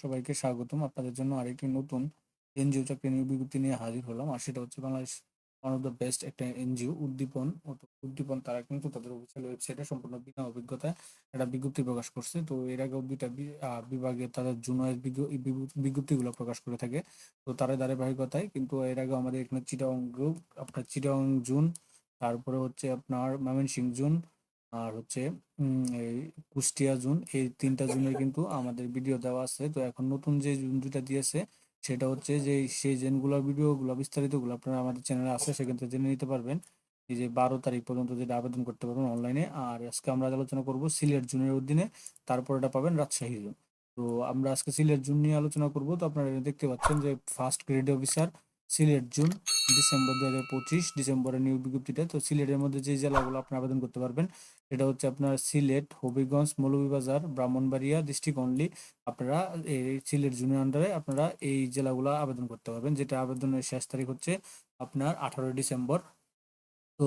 সবাইকে স্বাগতম। আপনাদের জন্য আরেকটি নতুন এনজিও চাকরি নিয়োগ বিজ্ঞপ্তি নিয়ে হাজির হলাম। আর সেটা হচ্ছে Bangladesh one of the best একটা এনজিও উদ্দীপন। উদ্দীপন তারা কিন্তু তাদের অফিসিয়াল ওয়েবসাইটে সম্পূর্ণ বিনা অভিজ্ঞতায় একটা বিজ্ঞপ্তি প্রকাশ করছে। তো এর আগেও ২ টা বি আ বিভাগে তাদের জুন ওয়াইজ বিজ্ঞ বিগু বিজ্ঞপ্তিগুলো প্রকাশ করে থাকে। তো তারই ধারাবাহিকতায় কিন্তু এর আগেও আমাদের এখানে চিটাগং গ্রুপ, আপনার চিটাগং জুন তারপরে হচ্ছে আপনার ময়মনসিং জোন, আর হচ্ছে এই কুষ্টিয়া জুন এই ৩ টা জোনের কিন্তু আমাদের ভিডিও দেওয়া আছে। তো এখন নতুন যে জুন ২ টা দিয়েছে সেটা হচ্ছে যে সেই জেনগুলোর ভিডিওগুলো বিস্তারিতগুলো আপনারা আমাদের চ্যানেলে আছে সেখান থেকে জেনে নিতে পারবেন। এই যে ১২ তারিখ পর্যন্ত যেটা আবেদন করতে পারবেন অনলাইনে। আর আজকে আমরা আলোচনা করব সিলেট জুনের অধীনে, তারপর এটা পাবেন রাজশাহী জোন। তো আমরা আজকে সিলেট জুন নিয়ে আলোচনা করব। তো আপনারা দেখতে পাচ্ছেন যে first grade officer Sylhet June December ২০২৫ ডিসেম্বরের নিয়োগ বিজ্ঞপ্তিটা। তো সিলেটের মধ্যে যে জেলাগুলো আপনি আবেদন করতে পারবেন সেটা হচ্ছে আপনার সিলেট, হবিগঞ্জ, মৌলভীবাজার, ব্রাহ্মণবাড়িয়া ডিস্ট্রিক্ট অনলি আপনারা এই সিলেট জুনের আন্ডারে আপনারা এই জেলাগুলো আবেদন করতে পারবেন। যেটা আবেদনের শেষ তারিখ হচ্ছে আপনার ১৮ ডিসেম্বর। তো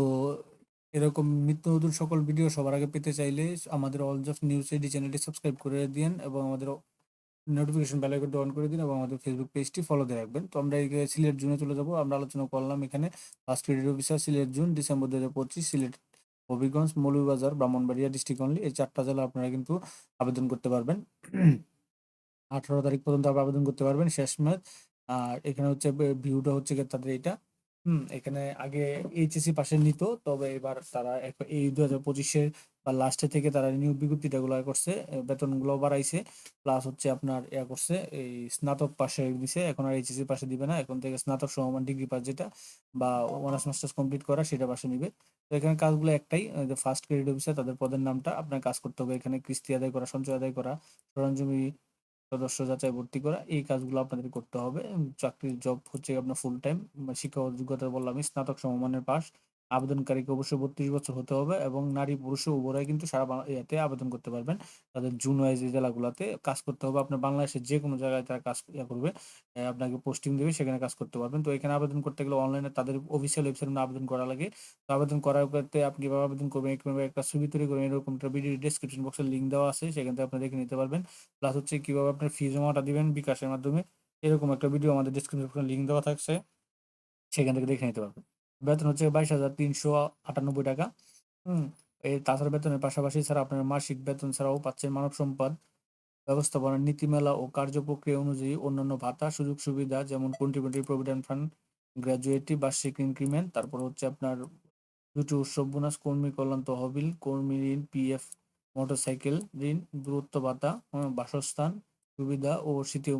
এরকম নিত্য নতুন সকল ভিডিও সবার আগে পেতে চাইলে আমাদের অল জবস নিউজ এডি চ্যানেলটি সাবস্ক্রাইব করে দিন এবং আমাদের নোটিফিকেশন বেল আইকনটি অন করে দিন এবং আমাদের ফেসবুক পেজটি ফলো দিয়ে রাখবেন। তো আমরা এই সিলেট জুনে চলে যাব। আমরা আলোচনা করলাম এখানে first grade officer Sylhet June December ২০২৫ Sylhet, Habiganj, Moulvibazar, Brahmanbaria district only এই চারটা জেলা আপনারা কিন্তু আবেদন করতে পারবেন। ১৮ তারিখ পর্যন্ত আবেদন করতে পারবেন শেষ মেয়াদ। আর এখানে হচ্ছে ভিউটা হচ্ছে তাদের এইটা। হুম, এখানে আগে এইচএসসি পাশে নিত। তবে এবার তারা এক এই ২০২৫ এর বা লাস্টে থেকে তারা নিয়োগ বিজ্ঞপ্তিটা গুলা করছে। এ বেতনগুলোও বাড়াইছে। প্লাস হচ্ছে আপনার ইয়া করছে এই স্নাতক পাশে দিছে। এখন আর এইচএসসি পাশে দিবে না। এখন থেকে স্নাতক সমমান ডিগ্রি পাস যেটা বা অনার্স মাস্টার্স কমপ্লিট করা সেটা পাশে নিবে। তো এখানে কাজগুলো একটাই যে ফার্স্ট গ্রেড অফিসার তাদের পদের নামটা আপনার কাজ করতে হবে। এখানে কিস্তি আদায় করা, সঞ্চয় আদায় করা, সরঞ্জামি সদস্য যাচাই ভর্তি করা, এই কাজগুলো আপনাদের করতে হবে। চাকরির জব হচ্ছে আপনার ফুল টাইম শিক্ষাগত যোগ্যতা বললাম, স্নাতক সমমানের পাস। আবেদনকারীকে অবশ্যই ৩২ বছর হতে হবে এবং নারী পুরুষ উভরাই কিন্তু সারা ইয়াতে আবেদন করতে পারবেন। তাদের জুন ওয়াইজ এই জেলাগুলাতে কাজ করতে হবে। আপনার বাংলাদেশের যেকোনো জায়গায় তারা কাজ ইয়া করবে। আপনাকে পোস্টিং দেবে সেখানে কাজ করতে পারবেন। তো এখানে আবেদন করতে গেলে অনলাইনে তাদের অফিসিয়াল ওয়েবসাইটে আবেদন করা লাগে। তো আবেদন করার ক্ষেত্রে আপনি কীভাবে আবেদন করবেন, কীভাবে একটা ছবি তৈরি করবেন এরকম একটা ভিডিও ডেসক্রিপশন বক্সে লিঙ্ক দেওয়া আছে। সেখান থেকে আপনি দেখে নিতে পারবেন। প্লাস হচ্ছে কীভাবে আপনার ফি জমাটা দিবেন বিকাশের মাধ্যমে। এরকম একটা ভিডিও আমাদের ডেসক্রিপশন লিঙ্ক দেওয়া থাকছে। সেখান থেকে দেখে নিতে পারবেন। বেতন হচ্ছে ২২,৩৯৮ টাকা। হুম, তাছাড়া বেতনের পাশাপাশি ছাড়া আপনার মাসিক বেতন ছাড়াও পাচ্ছেন মানব সম্পদ ব্যবস্থাপনার নীতিমালা ও কার্যপ্রক্রিয়া অনুযায়ী অন্যান্য ভাতা, সুযোগ সুবিধা যেমন কন্ট্রিবিউটরি প্রভিডেন্ট ফান্ড, গ্র্যাজুয়েটি, বার্ষিক ইনক্রিমেন্ট, তারপর হচ্ছে আপনার দুটি উৎসব বোনাস, কর্মী কল্যাণ তহবিল, কর্মী ঋণ, পিএফ, মোটরসাইকেল ঋণ, দূরত্ব ভাতা, হ্যাঁ, বাসস্থান সুবিধা ও স্মৃতি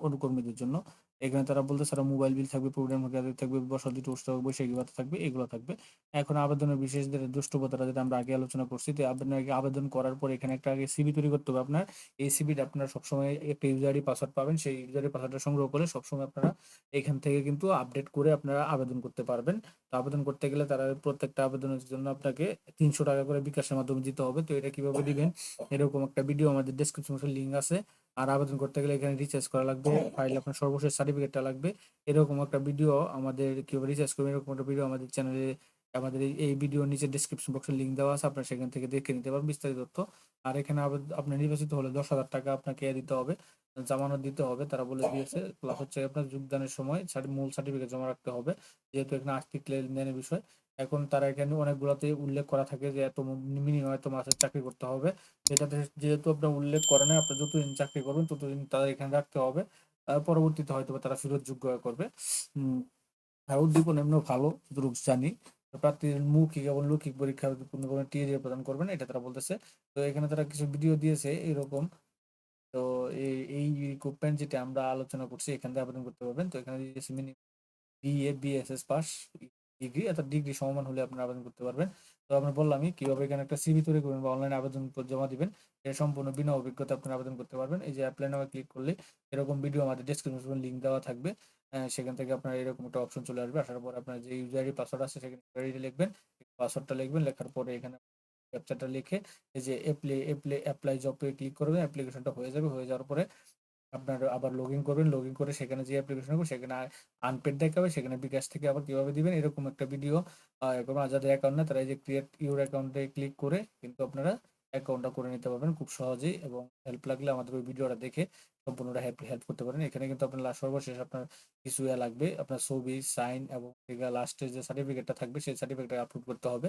অনুকর্মীদের জন্য। এখানে তারা বলতেছে তারা মোবাইল বিল থাকবে, প্রোগ্রাম থাকবে, বসতি উৎসব বৈশাখী ভাতা থাকবে, এগুলো থাকবে। এখন আবেদনের বিশেষ দ্রষ্টব্যতাটা যেটা আমরা আগে আলোচনা করছি যে আপনাকে আবেদন করার পর এখানে একটা আগে সিভি তৈরি করতে হবে আপনার। এই সিভিটা আপনারা সবসময় একটা ইউজার পাসওয়ার্ড পাবেন। সেই ইউজার পাসওয়ার্ডটা সংগ্রহ করে সবসময় আপনারা এখান থেকে কিন্তু আপডেট করে আপনারা আবেদন করতে পারবেন। তো আবেদন করতে গেলে তারা প্রত্যেকটা আবেদনের জন্য আপনাকে ৳৩০০ করে বিকাশের মাধ্যমে দিতে হবে। তো এটা কীভাবে দিবেন এরকম একটা ভিডিও আমাদের ডেসক্রিপশন লিঙ্ক আছে। আর আবেদন করতে গেলে এখানে রিচার্জ করা লাগবে। ফাইল আপনার সর্বশেষ সার্টিফিকেটটা লাগবে। এরকম একটা ভিডিও আমাদের কীভাবে রিচার্জ করবেন এরকম একটা ভিডিও আমাদের চ্যানেলে আমাদের এই ভিডিওর নিচে ডেসক্রিপশন বক্সে লিঙ্ক দেওয়া আছে। আপনারা সেখান থেকে দেখে নিতে পারবেন বিস্তারিত তথ্য। আর এখানে আপনার নির্বাচিত হলে ৳১০,০০০ আপনাকে ইয়ে দিতে হবে। জামানত দিতে হবে। তারা বলে দিয়েছে। প্লাস হচ্ছে আপনার যোগদানের সময় মূল সার্টিফিকেট জমা রাখতে হবে। যেহেতু এখানে আর্থিক লেনদেনের বিষয়। এখন তারা এখানে অনেকগুলাতেই উল্লেখ করা থাকে যে এত মিনিমাম এত মাসের চাকরি করতে হবে। এটাতে যেহেতু আপনার উল্লেখ করে নাই আপনি যতদিন চাকরি করবেন ততদিন তাদের এখানে রাখতে হবে। পরবর্তীতে হয়তোবা তারা ফেরতযোগ্য করবে। উম আর উদ্দীপন এমনিও ভালো জানি। মৌখিক এবং লৌকিক পরীক্ষার কোনো প্রদান করবেন এটা তারা বলতেছে। তো এখানে তারা কিছু ভিডিও দিয়েছে এরকম। তো এই রিক্রুটমেন্ট যেটা আমরা আলোচনা করছি এখান থেকে আবেদন করতে পারবেন। তো এখানে দিয়েছে minimum BA, BSS pass, degree অর্থাৎ ডিগ্রি সমমান হলে আপনারা আবেদন করতে পারবেন। তো আমরা বললামই কীভাবে এখানে একটা সিভি তৈরি করবেন বা অনলাইনে আবেদন জমা দিবেন। এটা সম্পূর্ণ বিনা অভিজ্ঞতা আপনারা আবেদন করতে পারবেন। এই যে অ্যাপ্লাই নাও ক্লিক করলে এরকম ভিডিও আমাদের ডেসক্রিপশনে লিঙ্ক দেওয়া থাকবে। সেখান থেকে আপনার এরকম একটা অপশন চলে আসবে। আসার পর আপনার যে ইউজার আইডি পাসওয়ার্ড আছে সেখানে ইউজার আইডি লিখবেন। পাসওয়ার্ডটা লিখবেন। লেখার পরে এখানে ক্যাপচারটা লিখে এই যে এপ্লাই জব এ ক্লিক করবেন। অ্যাপ্লিকেশনটা হয়ে যাবে। হয়ে যাওয়ার পরে আপনার আবার লগ ইন করবেন। লগ ইন করে সেখানে যে অ্যাপ্লিকেশন করবেন সেখানে আনপেড দেখাবে। সেখানে বিকাশ থেকে আবার কীভাবে দিবেন, এরকম একটা ভিডিও এরকম যাদের অ্যাকাউন্ট না, তারা এই যে ক্রিয়েট ইউর অ্যাকাউন্টে ক্লিক করে কিন্তু আপনারা অ্যাকাউন্টটা করে নিতে পারবেন খুব সহজেই এবং হেল্প লাগলে আমাদের ওই ভিডিওটা দেখে সম্পূর্ণটা হেল্প হেল্প করতে পারেন। এখানে কিন্তু আপনার লাস্ট সর্বশেষ আপনার কিছু ইয়া লাগবে, আপনার ছবি সাইন এবং লাস্টে যে সার্টিফিকেটটা থাকবে, সেই সার্টিফিকেটটা আপলোড করতে হবে।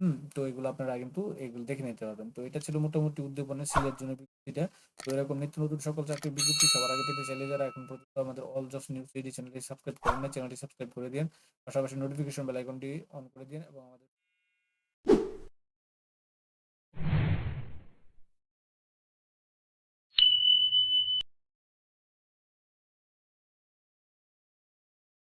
হুম, তো এগুলো আপনারা কিন্তু এগুলো দেখে নিতে পারবেন। তো এটা ছিল মোটামুটি উদ্দীপনের সিলের জন্য বিজ্ঞপ্তিটা। তো এরকম নিত্য নতুন সকল চাকরির বিজ্ঞপ্তি সবার আগে পেতে চাইলে যারা এখন পর্যন্ত আমাদের অল জবস নিউজ এই চ্যানেলটি সাবস্ক্রাইব করেন না চ্যানেলটি সাবস্ক্রাইব করে দিন পাশাপাশি নোটিফিকেশন বেল আইকনটি অন করে দিন এবং আমাদের